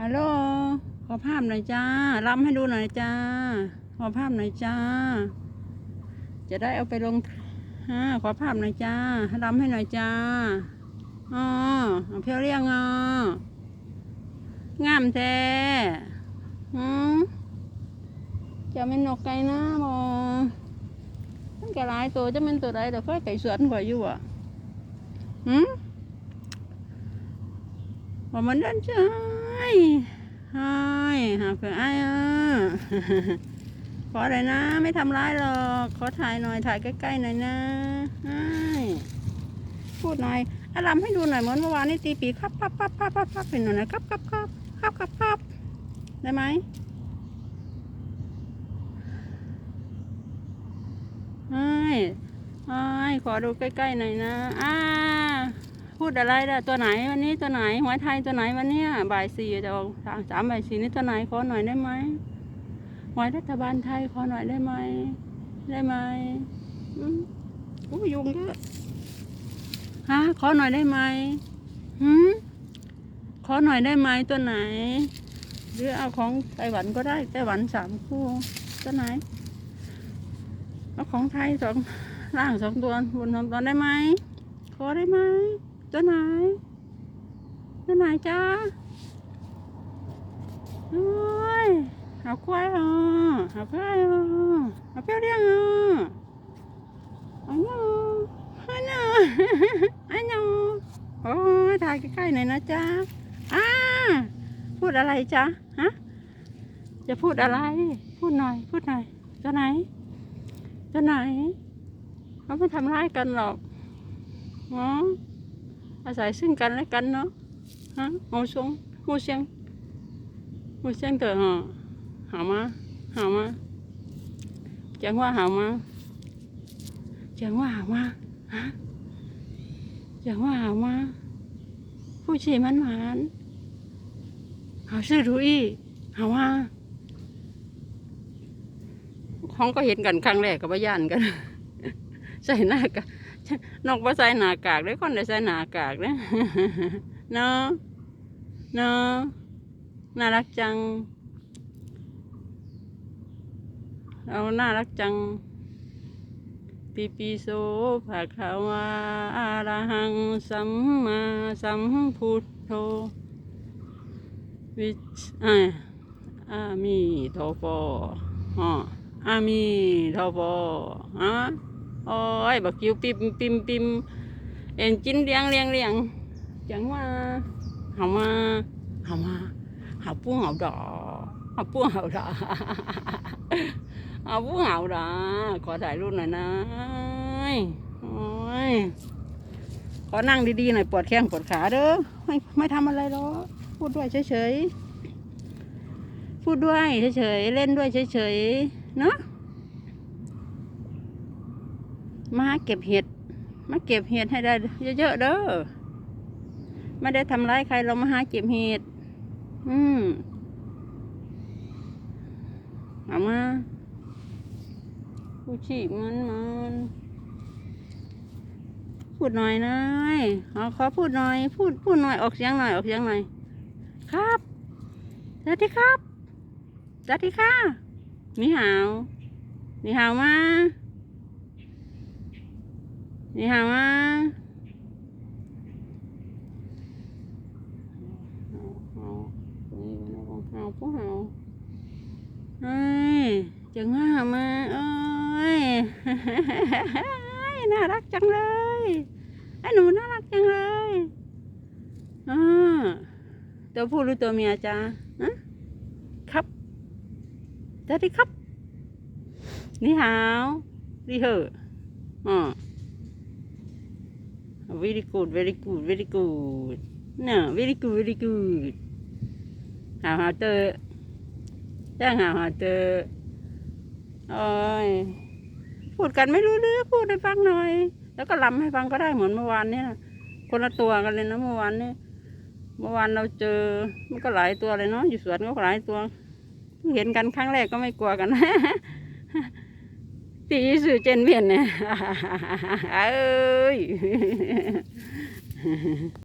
ฮัลโหล ขอภาพหน่อยจ้ารำให้ดูหน่อยจ้า ขอภาพหน่อยจ้า จะได้เอาไปลงฮะขอภาพหน่อยจ้ารำให้หน่อยจ้าอ๋อเพียวเรียงอะงามแท้หืมจะเป็นนกไก่นะบอมันก็หลายตัวจะเป็นตัวใดแต่ค่อยไก่สวนกว่าอยู่อะหืมว่ามันเดิ นใช่ใช่หาเผื่อไอ้อะขออะไรนะ ไม่ทำร้ายหรอก ขอถ่ายหน่อยถ่ายใกล้ๆหน่อยนะไอ้พูดหน่อยอารำให้ดูหน่อยเหมือนเมื่อวานนี่ตีปีครับครับครับครับครับครับเป็นหน่อยนะครับครับครับครับครับครับได้ไหมไอ้ไอ้ขอดูใกล้ๆหน่อยนะอ่า พูดอะไรล่ะตัวไหนวันนี้ตัวไหนหวยไทยตัวไหนวันนี้บ่ายสี่จะออกสามสามบ่ายสี่นี่ตัวไหนขอหน่อยได้ไหมหวยรัฐบาลไทยขอหน่อยได้ไหมได้ไหมอืมโอ้ยยุงเยอะฮะขอหน่อยได้ไหมหืมขอหน่อยได้ไหมตัวไหน หรือเอาของไต้หวันก็ได้ไต้หวันสามคู่ตัวไหนเอาของไทยสองล่างสองตัวบนสองตัวได้ไหมขอได้ไหม ตัวไหน ตัวไหนจ้าโอ้ยเอาควายอะเอาควายอะเอาเปรี้ยวเรียงอะเอาเนาะเอาเนาะเอาเนาะโอ้ยถ่ายใกล้ๆหน่อยนะจ๊ะอ่าพูดอะไรจ๊ะฮะจะพูดอะไร พูดหน่อย พูดหน่อยตัวไหนตัวไหนเขาไม่ทำร้ายกันหรอกอ๋อ อาศัยซึ่งกันและกันเนาะฮะเอาชงหูเชียงหูเชียงเถอะฮะหามาหามาเจีงว่าหามาเจีงว่าหามาฮะเจีงว่าหามาผู้ชีมันหวานหาชื่อดูอี้หาว่าห้องก็เห็นกันครั้งแรกกับว่าย่านกัน ใส่หน้ากัน นกว่าใส่หน้ากากเลยคนได้ใส่หน้ากากเลยเนาะเนาะน่ารักจังเราน่ารักจังปีปีโสภาคาวาอาระหังสัมมาสัมพุทโธวิชอาอามีทโฟออามีทโฟฮะ โอ้ยบักคิวปิมปิมปิมเอ็นจิ้นเลี้ยงเลี้ยงเลี้ยงจังว่าเฮามาเฮามาเฮาปูเฮาดอเฮาปูเฮาดอเฮาปูเฮาดอขอถ่ายรูปหน่อยนะโอ้ยขอนั่งดีๆหน่อยปวดแข้งปวดขาเด้อไม่ไม่ทำอะไรหรอกพูดด้วยเฉยๆพูดด้วยเฉยๆเล่นด้วยเฉยๆเนาะ มาเก็บเห็ด มาเก็บเห็ดให้ได้เยอะๆเด้อ ไม่ได้ทำร้ายใครเรามาหาเก็บเห็ด อืมเอามาผู้ชีพมันมันพูดหน่อยนะเอาขอพูดหน่อย พูดพูดหน่อยออกเสียงหน่อยออกเสียงหน่อย ครับสวัสดีครับสวัสดีค่ะนี่หาวนี่หาวมา 你好吗？好不好？เอ้ยจังว่ามาเอ้ยน่ารักจังเลยไอหนูน่ารักจังเลยอ่าตัวผู้หรือตัวเมียจ้านะครับสวัสดีครับ นี่หาวดีเหอะอ๋อ very good very good very good no very good very good หาหาเตอจ้างหาหาเตอโอ้ยพูดกันไม่รู้เรื่องพูดให้ฟังหน่อย แล้วก็ลำให้ฟังก็ได้เหมือนเมื่อวานเนี่ยคนละตัวกันเลยนะเมื่อวานเนี่ยเมื่อวานเราเจอมันก็หลายตัวเลยเนาะอยู่สวนก็หลายตัวเพิ่งเห็นกันครั้งแรกก็ไม่กลัวกัน ตีสื่อเจนเวียนเนี่ยเอ้ย